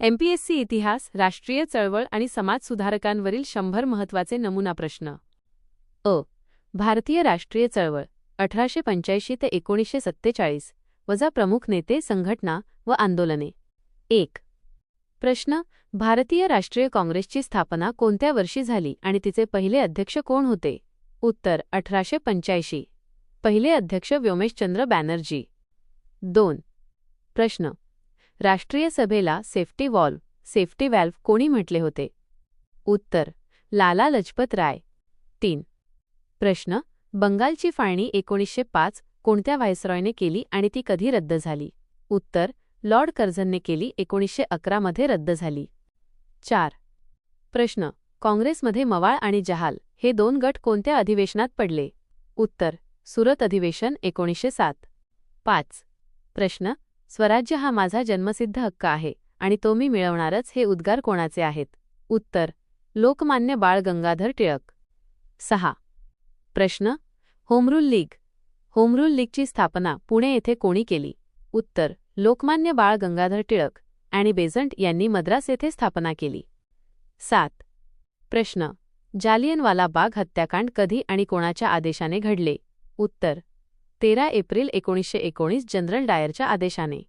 MPSC इतिहास राष्ट्रीय चळवळ आणि समाजसुधारकांवरील शंभर महत्त्वाचे नमुना प्रश्न. अ. भारतीय राष्ट्रीय चळवळ अठराशे पंच्याऐंशी ते एकोणीसशे सत्तेचाळीस वजा प्रमुख नेते संघटना व आंदोलने. एक. प्रश्न भारतीय राष्ट्रीय काँग्रेसची स्थापना कोणत्या वर्षी झाली आणि तिचे पहिले अध्यक्ष कोण होते? उत्तर अठराशे पंच्याऐंशी. पहिले अध्यक्ष व्योमेशचंद्र बॅनर्जी. दोन. प्रश्न राष्ट्रीय सभेला सेफ्टी वॉल्व सेफ्टी व्हॅल्व कोणी म्हटले होते? उत्तर लाला लजपत राय. तीन. प्रश्न बंगालची फाळणी एकोणीसशे पाच कोणत्या व्हायसरॉयने केली आणि ती कधी रद्द झाली? उत्तर लॉर्ड कर्झनने केली एकोणीसशे अकरामध्ये रद्द झाली. चार. प्रश्न काँग्रेसमध्ये मवाळ आणि जहाल हे दोन गट कोणत्या अधिवेशनात पडले? उत्तर सुरत अधिवेशन एकोणीसशे सात. पाच. प्रश्न स्वराज्य हा माझा जन्मसिद्ध हक्क आहे आणि तो मी मिळवणारच हे उद्गार कोणाचे आहेत? उत्तर. लोकमान्य बाळ गंगाधर टिळक. सहा. प्रश्न. Home Rule league. होमरूल लीगची स्थापना पुणे येथे कोणी केली? उत्तर. लोकमान्य बाळ गंगाधर टिळक आणि बेझंट यांनी मद्रास येथे स्थापना केली. सात. प्रश्न. जालियनवाला बाग हत्याकांड कधी आणि कोणाच्या आदेशाने घडले? उत्तर. तेरा एप्रिल एकोणीसशे एकोणीस जनरल डायरच्या आदेशाने.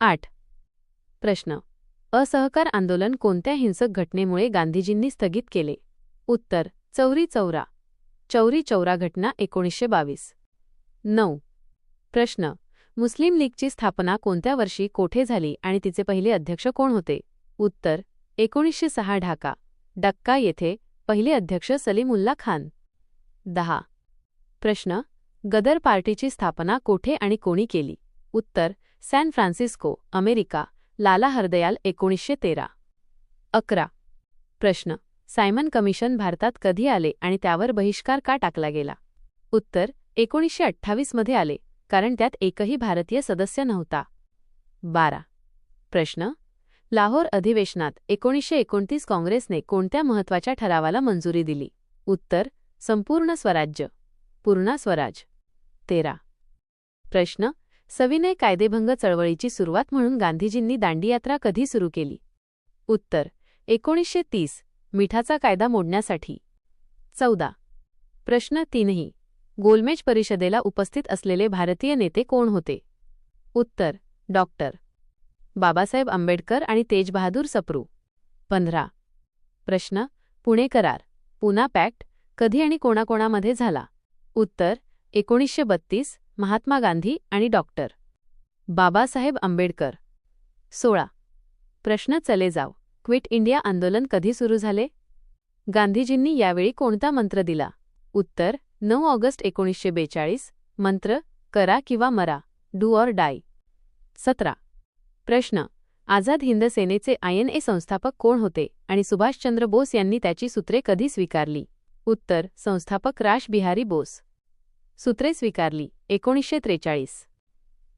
आठ. प्रश्न. असहकार आंदोलन कोणत्या हिंसक घटनेमुळे गांधीजींनी स्थगित केले? उत्तर. चौरी चौरा. चौरी चौरा घटना एकोणीसशे बावीस. नऊ. प्रश्न. मुस्लिम लीगची स्थापना कोणत्या वर्षी कोठे झाली आणि तिचे पहिले अध्यक्ष कोण होते? उत्तर. एकोणीसशे सहा ढाका. डक्का येथे पहिले अध्यक्ष सलीमुल्ला खान. दहा. प्रश्न. गदर पार्टीची स्थापना कोठे आणि कोणी केली? उत्तर San Francisco America Lala Hardayal एकोणीसशे तेरा. अकरा. प्रश्न सायमन कमिशन भारतात कधी आले आणि त्यावर बहिष्कार का टाकला गेला? उत्तर एकोणीसशे अठ्ठावीसमध्ये आले कारण त्यात एकही भारतीय सदस्य नव्हता. बारा. प्रश्न लाहोर अधिवेशनात एकोणीसशे एकोणतीस काँग्रेसने कोणत्या महत्त्वाच्या ठरावाला मंजुरी दिली? उत्तर संपूर्ण स्वराज्य. पूर्णा स्वराज. तेरा. प्रश्न. सविनय कायदेभंग चळवळीची सुरुवात म्हणून गांधीजींनी दांडीयात्रा कधी सुरू केली? उत्तर. एकोणीसशे तीस. मिठाचा कायदा मोडण्यासाठी. चौदा. प्रश्न तीनही. गोलमेज परिषदेला उपस्थित असलेले भारतीय नेते कोण होते? उत्तर. डॉक्टर बाबासाहेब आंबेडकर आणि तेजबहादूर सप्रू. पंधरा. प्रश्न. पुणे करार पुना पॅक्ट कधी आणि कोणाकोणामध्ये झाला? उत्तर. एकोणीसशे बत्तीस महात्मा गांधी आणि डॉक्टर बाबासाहेब आंबेडकर. सोळा. प्रश्न चले जाव. क्विट इंडिया आंदोलन कधी सुरू झाले? गांधीजींनी यावेळी कोणता मंत्र दिला? उत्तर नऊ ऑगस्ट एकोणीसशे बेचाळीस मंत्र करा किंवा मरा डू ऑर डाय. सतरा. प्रश्न आझाद हिंद सेनेचे आयएनए संस्थापक कोण होते आणि सुभाषचंद्र बोस यांनी त्याची सूत्रे कधी स्वीकारली? उत्तर संस्थापक राश बिहारी बोस. सूत्रे स्वीकारली. एकोणीसशे त्रेचाळीस.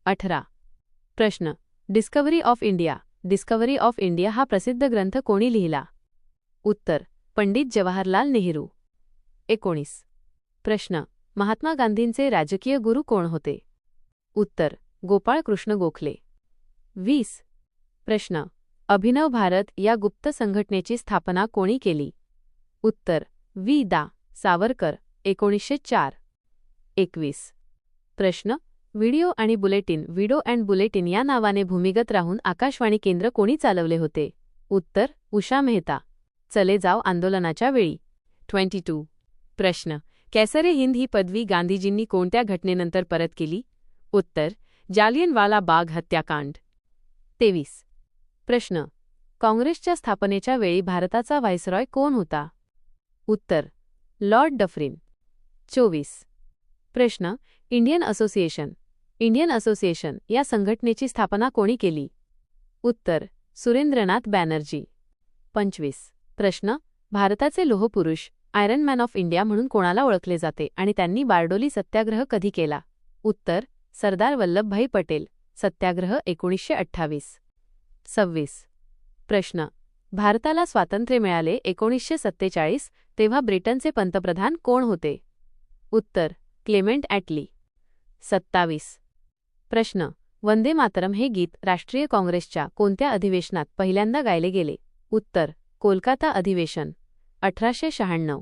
अठरा. प्रश्न. Discovery of India Discovery of India हा प्रसिद्ध ग्रंथ कोणी लिहिला? उत्तर. पंडित जवाहरलाल नेहरू. एकोणीस. प्रश्न. महात्मा गांधींचे राजकीय गुरु कोण होते? उत्तर. गोपाळ कृष्ण गोखले. वीस. प्रश्न. अभिनव भारत या गुप्त संघटनेची स्थापना कोणी केली? उत्तर. वी दा. सावरकर. एकोणीसशे चार. एकवीस. प्रश्न व्हिडिओ आणि बुलेटिन व्हिडिओ अँड बुलेटिन या नावाने भूमिगत राहून आकाशवाणी केंद्र कोणी चालवले होते? उत्तर उषा मेहता. चले जाव आंदोलनाच्या वेळी. Twenty two. प्रश्न कैसरे हिंद ही पदवी गांधीजींनी कोणत्या घटनेनंतर परत केली? उत्तर जालियनवाला बाग हत्याकांड. तेवीस. प्रश्न काँग्रेसच्या स्थापनेच्या वेळी भारताचा व्हायसरॉय कोण होता? उत्तर लॉर्ड डफरिन. चोवीस. प्रश्न इंडियन असोसिएशन. इंडियन असोसिएशन या संघटनेची स्थापना कोणी केली? उत्तर सुरेंद्रनाथ बॅनर्जी. पंचवीस. प्रश्न भारताचे लोहपुरुष आयरन मॅन ऑफ इंडिया म्हणून कोणाला ओळखले जाते आणि त्यांनी बारडोली सत्याग्रह कधी केला? उत्तर सरदार वल्लभभाई पटेल सत्याग्रह एकोणीसशे अठ्ठावीस. सव्वीस. प्रश्न भारताला स्वातंत्र्य मिळाले एकोणीसशे सत्तेचाळीस तेव्हा ब्रिटनचे पंतप्रधान कोण होते? उत्तर क्लेमेंट ॲटली. सत्तावीस. प्रश्न. वंदे मातरम हे गीत राष्ट्रीय काँग्रेसच्या कोणत्या अधिवेशनात पहिल्यांदा गायले गेले? उत्तर. कोलकाता अधिवेशन. अठराशे शहाण्णव.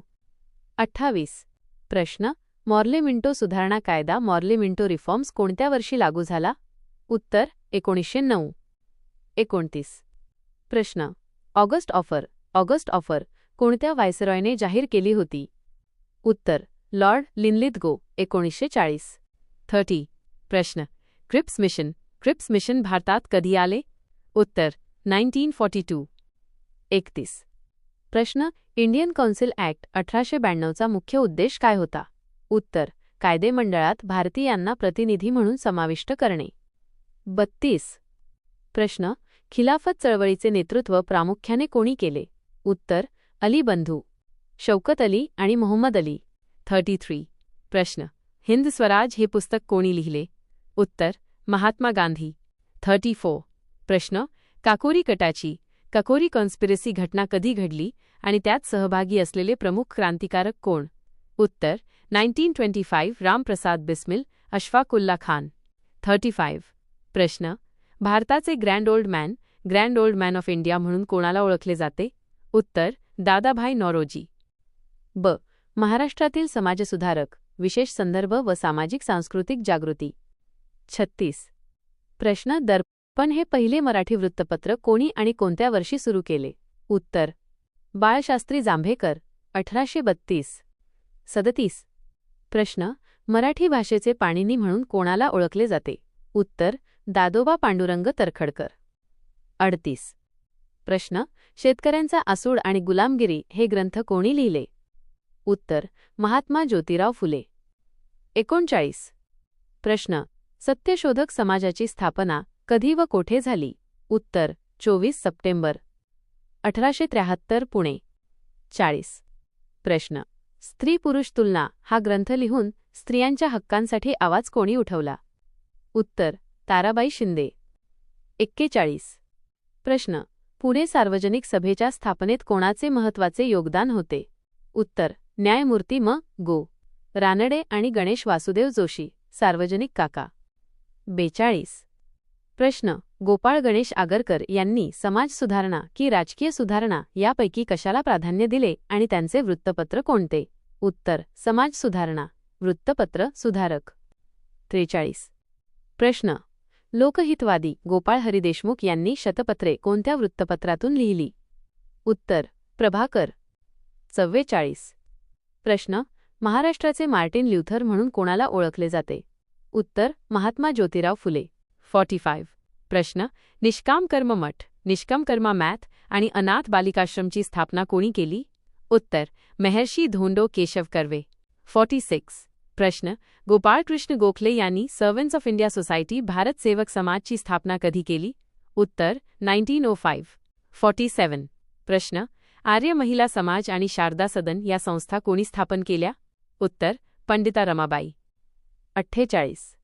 अठ्ठावीस. प्रश्न. मॉर्ले मिंटो सुधारणा कायदा मॉर्ले मिंटो रिफॉर्म्स कोणत्या वर्षी लागू झाला? उत्तर. एकोणीसशे नऊ. एकोणतीस. प्रश्न. August offer. August offer. कोणत्या व्हायसरॉयने जाहीर केली होती? उत्तर. लॉर्ड लिनलिथगो एकोणीसशे चाळीस. थर्टी. प्रश्न. Cripps mission. क्रिप्स मिशन भारतात कधी आले? उत्तर. Nineteen forty two. एकतीस. प्रश्न. इंडियन कौन्सिल ॲक्ट अठराशे ब्याण्णवचा मुख्य उद्देश काय होता? उत्तर. कायदेमंडळात भारतीयांना प्रतिनिधी म्हणून समाविष्ट करणे. बत्तीस. प्रश्न. खिलाफत चळवळीचे नेतृत्व प्रामुख्याने कोणी केले? उत्तर. अली बंधू. शौकत अली आणि मोहम्मद अली. Thirty three. प्रश्न. हिंद स्वराज हे पुस्तक कोणी लिहिले? उत्तर महात्मा गांधी. Thirty four. प्रश्न. काकोरी कटाची काकोरी कॉन्स्पिरसी घटना कधी घडली आणि त्यात सहभागी असलेले प्रमुख क्रांतिकारक कोण? उत्तर nineteen twenty five Ramprasad Bismil Ashfaqulla Khan. Thirty five प्रश्न. भारताचे grand old man grand old man of India म्हणून कोणाला ओळखले जाते? उत्तर दादाभाई नॉरोजी. ब. महाराष्ट्रातील समाजसुधारक विशेष संदर्भ व सामाजिक सांस्कृतिक जागृती. छत्तीस. प्रश्न दर्पण हे पहिले मराठी वृत्तपत्र कोणी आणि कोणत्या वर्षी सुरू केले? उत्तर. बाळशास्त्री जांभेकर अठराशे बत्तीस. सदतीस. प्रश्न मराठी भाषेचे पाणिनी म्हणून कोणाला ओळखले जाते? उत्तर दादोबा पांडुरंग तरखडकर. अडतीस. प्रश्न शेतकऱ्यांचा आसूड आणि गुलामगिरी हे ग्रंथ कोणी लिहिले? उत्तर महात्मा ज्योतिराव फुले. एकोणचाळीस. प्रश्न सत्यशोधक समाजाची स्थापना कधी व कोठे झाली? उत्तर चोवीस सप्टेंबर. अठराशे त्र्याहत्तर पुणे. चाळीस. प्रश्न स्त्री पुरुष तुलना हा ग्रंथ लिहून स्त्रियांच्या हक्कांसाठी आवाज कोणी उठवला? उत्तर ताराबाई शिंदे. एक्केचाळीस. प्रश्न पुणे सार्वजनिक सभेच्या स्थापनेत कोणाचे महत्त्वाचे योगदान होते? उत्तर न्यायमूर्ती म. गो. रानडे आणि गणेश वासुदेव जोशी सार्वजनिक काका. बेचाळीस. प्रश्न. गोपाळ गणेश आगरकर यांनी समाज सुधारणा की राजकीय सुधारणा यापैकी कशाला प्राधान्य दिले आणि त्यांचे वृत्तपत्र कोणते? उत्तर. समाज सुधारणा. वृत्तपत्र सुधारक. त्रेचाळीस. प्रश्न. लोकहितवादी गोपाळ हरी देशमुख यांनी शतपत्रे कोणत्या वृत्तपत्रातून लिहिली? उत्तर. प्रभाकर. चव्वेचाळीस. प्रश्न महाराष्ट्राचे मार्टिन ल्युथर म्हणून कोणाला ओळखले जाते? उत्तर महात्मा ज्योतिराव फुले. फॉर्टी फाईव्ह प्रश्न निष्काम कर्म मठ निष्काम कर्मा मॅथ आणि अनाथ बालिकाश्रमची स्थापना कोणी केली? उत्तर महर्षी धोंडो केशव कर्वे. फॉर्टी सिक्स प्रश्न गोपाळकृष्ण गोखले यांनी सर्वंट्स ऑफ इंडिया सोसायटी भारत सेवक समाजची स्थापना कधी केली? उत्तर nineteen O five forty seven प्रश्न आर्य महिला समाज आणि शारदा सदन या संस्था कोणी स्थापन केल्या? उत्तर पंडिता रमाबाई. अठ्ठेचाळीस.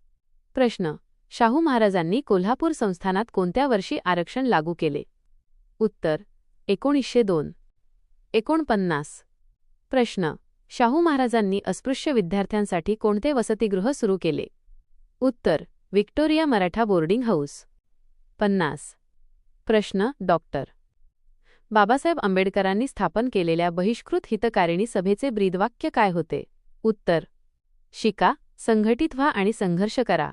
प्रश्न. शाहू महाराजांनी कोल्हापूर संस्थानात कोणत्या वर्षी आरक्षण लागू केले? उत्तर एकोणीसशे दोन. एकोणपन्नास. प्रश्न. शाहू महाराजांनी अस्पृश्य विद्यार्थ्यांसाठी कोणते वसतिगृह सुरू केले? उत्तर व्हिक्टोरिया मराठा बोर्डिंग हाऊस. पन्नास. प्रश्न डॉक्टर. बाबासाहेब आंबेडकरांनी स्थापन केलेल्या बहिष्कृत हितकारिणी सभेचे ब्रीदवाक्य काय होते? उत्तर. शिका संघटित व्हा आणि संघर्ष करा.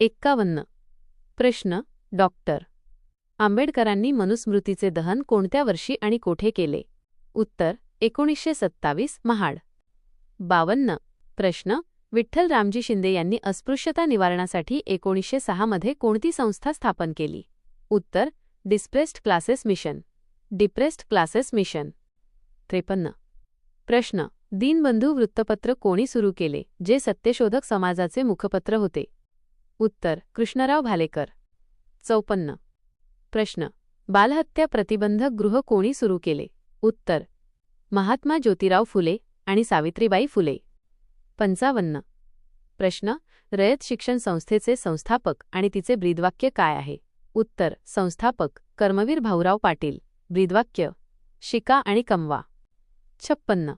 एक्कावन्न. प्रश्न. डॉक्टर आंबेडकरांनी मनुस्मृतीचे दहन कोणत्या वर्षी आणि कोठे केले? उत्तर. एकोणीसशे सत्तावीस महाड. बावन्न. प्रश्न. विठ्ठल रामजी शिंदे यांनी अस्पृश्यता निवारणासाठी एकोणीसशे सहामध्ये कोणती संस्था स्थापन केली? उत्तर. Depressed classes mission. Depressed classes mission त्रेपन्न. प्रश्न. दीनबंधू वृत्तपत्र कोणी सुरू केले जे सत्यशोधक समाजाचे मुखपत्र होते? उत्तर. कृष्णराव भालेकर. चौपन्न. प्रश्न. बालहत्या प्रतिबंधक गृह कोणी सुरू केले? उत्तर. महात्मा ज्योतिराव फुले आणि सावित्रीबाई फुले. पंचावन्न. प्रश्न. रयत शिक्षण संस्थेचे संस्थापक आणि तिचे ब्रीदवाक्य काय आहे? उत्तर. संस्थापक कर्मवीर भाऊराव पाटील. ब्रीदवाक्य शिका आणि कमवा. छप्पन्न.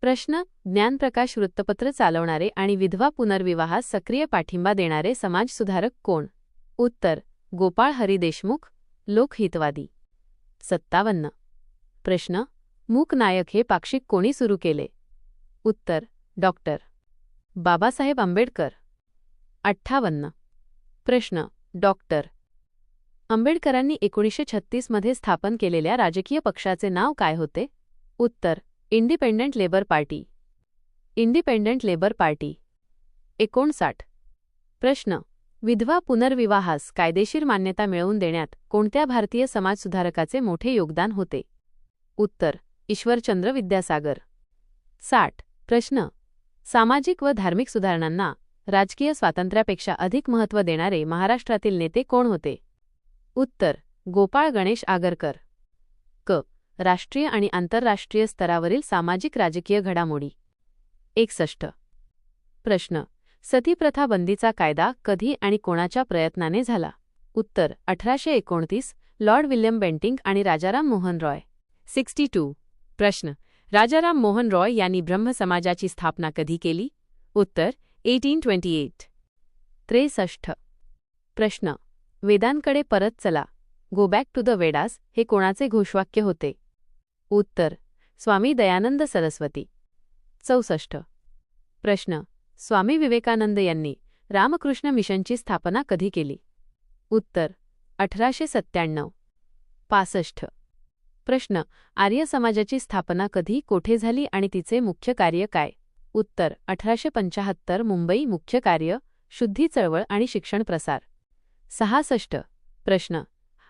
प्रश्न ज्ञानप्रकाश वृत्तपत्र चालवणारे आणि विधवा पुनर्विवाहास सक्रिय पाठिंबा देणारे समाजसुधारक कोण? उत्तर गोपाळ हरी देशमुख लोकहितवादी. सत्तावन्न. प्रश्न मूक नायक हे पाक्षिक कोणी सुरू केले? उत्तर डॉक्टर. बाबासाहेब आंबेडकर. अठ्ठावन्न. प्रश्न डॉक्टर. आंबेडकरांनी एकोणीसशे छत्तीसमध्ये स्थापन केलेल्या राजकीय पक्षाचे नाव काय होते? उत्तर independent labour party. Independent labour party. एकोणसाठ. प्रश्न विधवा पुनर्विवाहास कायदेशीर मान्यता मिळवून देण्यात कोणत्या भारतीय समाजसुधारकाचे मोठे योगदान होते? उत्तर ईश्वरचंद्र विद्यासागर. साठ. प्रश्न सामाजिक व धार्मिक सुधारणांना राजकीय स्वातंत्र्यापेक्षा अधिक महत्त्व देणारे महाराष्ट्रातील नेते कोण होते? उत्तर गोपाळ गणेश आगरकर. क. राष्ट्रीय आणि आंतरराष्ट्रीय स्तरावरील सामाजिक राजकीय घडामोडी. एकसष्ट. प्रश्न. सतीप्रथा बंदीचा कायदा कधी आणि कोणाच्या प्रयत्नाने झाला? उत्तर. अठराशे एकोणतीस लॉर्ड विल्यम बेंटिंग आणि राजाराम मोहन रॉय. Sixty two. प्रश्न. राजाराम मोहन रॉय यांनी ब्रह्म समाजाची स्थापना कधी केली? उत्तर. Eighteen twenty eight. त्रेसष्ट. प्रश्न. वेदांकडे परत चला. Go back to the Vedas हे कोणाचे घोषवाक्य होते? उत्तर स्वामी दयानंद सरस्वती. चौसष्ट. प्रश्न स्वामी विवेकानंद यांनी रामकृष्ण मिशनची स्थापना कधी केली? उत्तर अठराशे सत्त्याण्णव. पासष्ट. प्रश्न आर्य समाजाची स्थापना कधी कोठे झाली आणि तिचे मुख्य कार्य काय? उत्तर अठराशे पंचाहत्तर मुंबई मुख्य कार्य शुद्धी चळवळ आणि शिक्षण प्रसार. सहासष्ट. प्रश्न.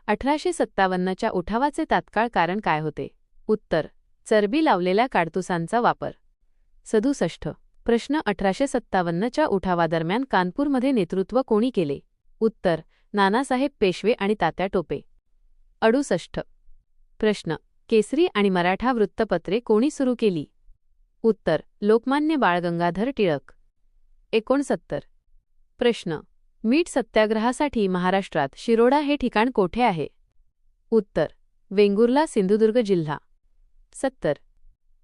अठराशे सत्तावन्नच्या उठावाचे तात्काळ कारण काय होते? उत्तर. चरबी लावलेल्या काडतुसांचा वापर. सदुसष्ट. प्रश्न अठराशे सत्तावन्नच्या उठावादरम्यान कानपूरमध्ये नेतृत्व कोणी केले? उत्तर. नानासाहेब पेशवे आणि तात्या टोपे. अडुसष्ट. प्रश्न. केसरी आणि मराठा वृत्तपत्रे कोणी सुरू केली? उत्तर. लोकमान्य बाळ गंगाधर टिळक. एकोणसत्तर. प्रश्न. मीठ सत्याग्रहासाठी महाराष्ट्रात शिरोडा हे ठिकाण कोठे आहे? उत्तर वेंगुर्ला सिंधुदुर्ग जिल्हा. सत्तर.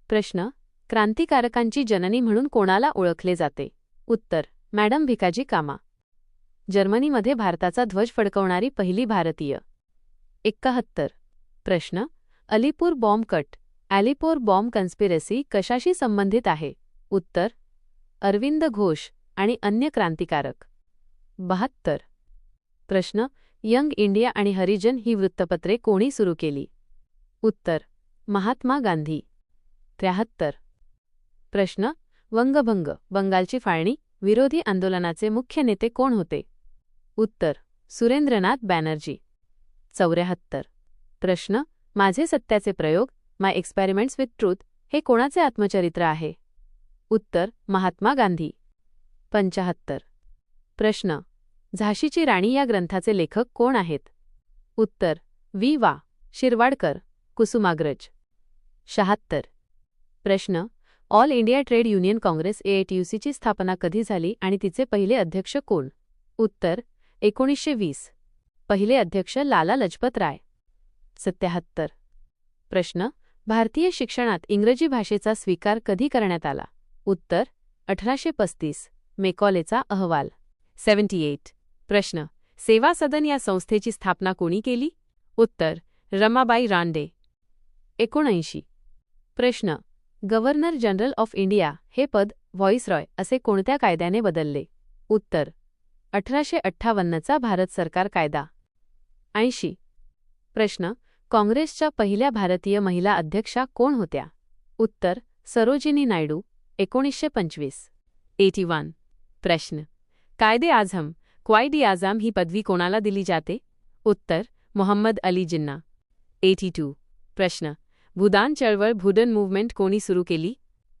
प्रश्न क्रांतिकारकांची जननी म्हणून कोणाला ओळखले जाते? उत्तर मॅडम भिकाजी कामा. जर्मनीमध्ये भारताचा ध्वज फडकवणारी पहिली भारतीय. एक्काहत्तर. प्रश्न अलीपूर बॉम्ब कट ॲलिपोर बॉम्ब कन्स्पिरसी कशाशी संबंधित आहे? उत्तर अरविंद घोष आणि अन्य क्रांतिकारक. बहात्तर. प्रश्न यंग इंडिया आणि हरिजन ही वृत्तपत्रे कोणी सुरू केली? उत्तर महात्मा गांधी. त्र्याहत्तर. प्रश्न वंगभंग बंगालची फाळणी विरोधी आंदोलनाचे मुख्य नेते कोण होते? उत्तर सुरेंद्रनाथ बॅनर्जी. चौऱ्याहत्तर. प्रश्न माझे सत्याचे प्रयोग माय एक्सपेरिमेंट्स विथ ट्रूथ हे कोणाचे आत्मचरित्र आहे? उत्तर महात्मा गांधी. पंचाहत्तर. प्रश्न झाशीची राणी या ग्रंथाचे लेखक कोण आहेत? उत्तर वी वा. शिरवाडकर कुसुमाग्रज. शहात्तर. प्रश्न All India Trade Union Congress एआयटीयूसीची स्थापना कधी झाली आणि तिचे पहिले अध्यक्ष कोण? उत्तर एकोणीसशे वीस. पहिले अध्यक्ष लाला लजपत राय. सत्याहत्तर. प्रश्न भारतीय शिक्षणात इंग्रजी भाषेचा स्वीकार कधी करण्यात आला? उत्तर अठराशे पस्तीस. मेकॉलेचा अहवाल. Seventy eight. प्रश्न. सेवा सदन या संस्थेची स्थापना कोणी केली? उत्तर. रमाबाई रांडे एकोणऐंशी. प्रश्न. गव्हर्नर जनरल ऑफ इंडिया हे पद व्हॉइसरॉय असे कोणत्या कायद्याने बदलले? उत्तर. अठराशे अठ्ठावन्नचा भारत सरकार कायदा. ऐंशी. प्रश्न. काँग्रेसच्या पहिल्या भारतीय महिला अध्यक्षा कोण होत्या? उत्तर. सरोजिनी नायडू. एकोणीसशे पंचवीस. Eighty one. प्रश्न. कायदे आझम क्वायदी आझाम ही पदवी कोणाला दिली जाते? उत्तर मोहम्मद अली जिन्ना. एटी टू प्रश्न भूदान चळवळ भूडन मूव्हमेंट कोणी सुरू केली?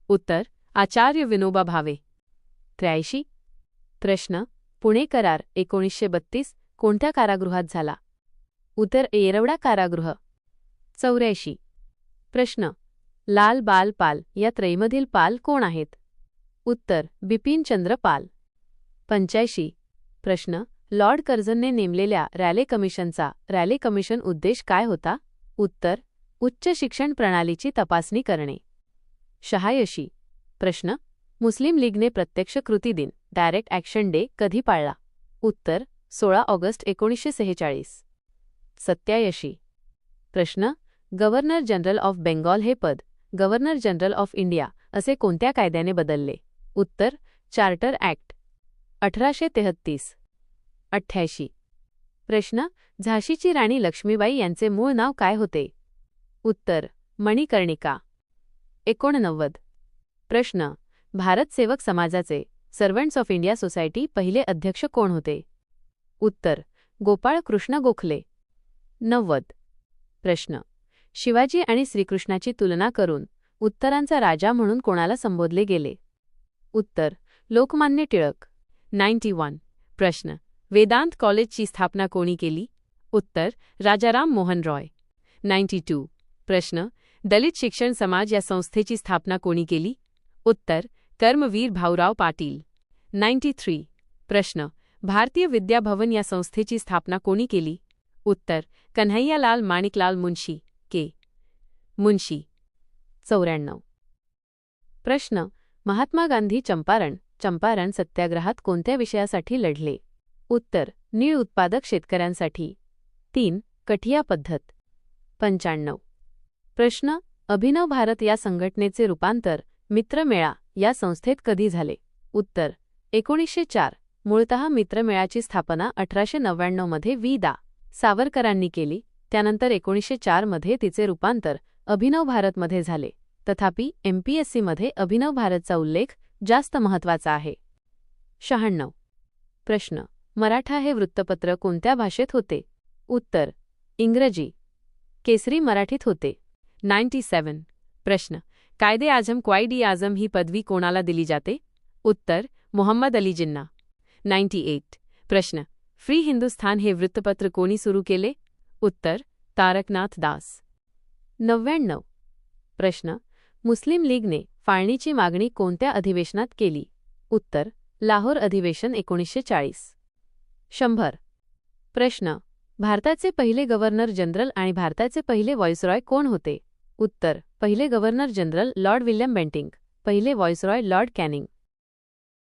उत्तर आचार्य विनोबा भावे. त्र्याऐंशी. प्रश्न पुणे करार एकोणीसशे बत्तीस कोणत्या कारागृहात झाला? उत्तर येरवडा कारागृह. चौऱ्याऐंशी. प्रश्न लाल बाल पाल या त्रयीमधील पाल कोण आहेत? उत्तर बिपिनचंद्र पाल. पंच्याऐंशी. प्रश्न लॉर्ड कर्झनने नेमलेल्या रॅले कमिशनचा रॅले कमिशन उद्देश काय होता? उत्तर उच्च शिक्षण प्रणालीची तपासणी करणे. शहायशी प्रश्न मुस्लिम लीगने प्रत्यक्ष कृती दिन डायरेक्ट ॲक्शन डे कधी पाळला? उत्तर सोळा ऑगस्ट एकोणीसशे सेहेचाळीस. सत्यायशी प्रश्न गव्हर्नर जनरल ऑफ बेंगॉल हे पद गव्हर्नर जनरल ऑफ इंडिया असे कोणत्या कायद्याने बदलले? उत्तर चार्टर ॲक्ट. अठराशे तेहत्तीस. अठ्ठ्याऐंशी. प्रश्न झाशीची राणी लक्ष्मीबाई यांचे मूळ नाव काय होते? उत्तर मणिकर्णिका. एकोणनव्वद. प्रश्न भारत सेवक समाजाचे सर्वंट्स ऑफ इंडिया सोसायटी पहिले अध्यक्ष कोण होते? उत्तर गोपाळ कृष्ण गोखले. नव्वद. प्रश्न शिवाजी आणि श्रीकृष्णाची तुलना करून उत्तरांचा राजा म्हणून कोणाला संबोधले गेले? उत्तर लोकमान्य टिळक. नाईन्टी वन, प्रश्न, वेदांत कॉलेज की स्थापना कोणी केली? उत्तर, राजाराम मोहन रॉय. नाईन्टी टू, प्रश्न, दलित शिक्षण समाज या संस्थेची स्थापना कोणी केली? उत्तर, कर्मवीर भाऊराव पाटील. नाईन्टी थ्री, प्रश्न, भारतीय विद्या भवन या संस्थेची स्थापना कोणी केली? उत्तर, कन्हैयालाल माणिकलाल मुंशी, के. मुंशी. चौऱ्याण्णव. प्रश्न, महात्मा गांधी चंपारण. चंपारण सत्याग्रहात कोणत्या विषयासाठी लढले? उत्तर नीळ उत्पादक शेतकऱ्यांसाठी. तीन कठिया पद्धत. पंच्याण्णव. प्रश्न अभिनव भारत या संघटनेचे रूपांतर मित्रमेळा या संस्थेत कधी झाले? उत्तर एकोणीसशे चार. मूळतः मित्रमेळाची स्थापना अठराशे नव्याण्णवमध्ये वी दा. सावरकरांनी केली त्यानंतर एकोणीसशे चारमध्ये तिचे रूपांतर अभिनव भारतमध्ये झाले. तथापि एमपीएससीमध्ये अभिनव भारतचा उल्लेख जास्त महत्त्वाचा आहे. शहाण्णव. प्रश्न. मराठा हे वृत्तपत्र कोणत्या भाषेत होते? उत्तर. इंग्रजी. केसरी मराठीत होते. Ninety seven. प्रश्न. कायदे आझम क्वाईडी आझम ही पदवी कोणाला दिली जाते? उत्तर. मोहम्मद अली जिन्ना. Ninety eight. प्रश्न. फ्री हिंदुस्थान हे वृत्तपत्र कोणी सुरू केले? उत्तर. तारकनाथ दास. नव्याण्णव. प्रश्न. मुस्लिम लीगने फाळणीची मागणी कोणत्या अधिवेशनात केली? उत्तर लाहोर अधिवेशन एकोणीसशे चाळीस शंभर. प्रश्न भारताचे पहिले गव्हर्नर जनरल आणि भारताचे पहिले व्हॉइसरॉय कोण होते? उत्तर पहिले governor general Lord William Bentinck पहिले व्हॉइसरॉय लॉर्ड कॅनिंग.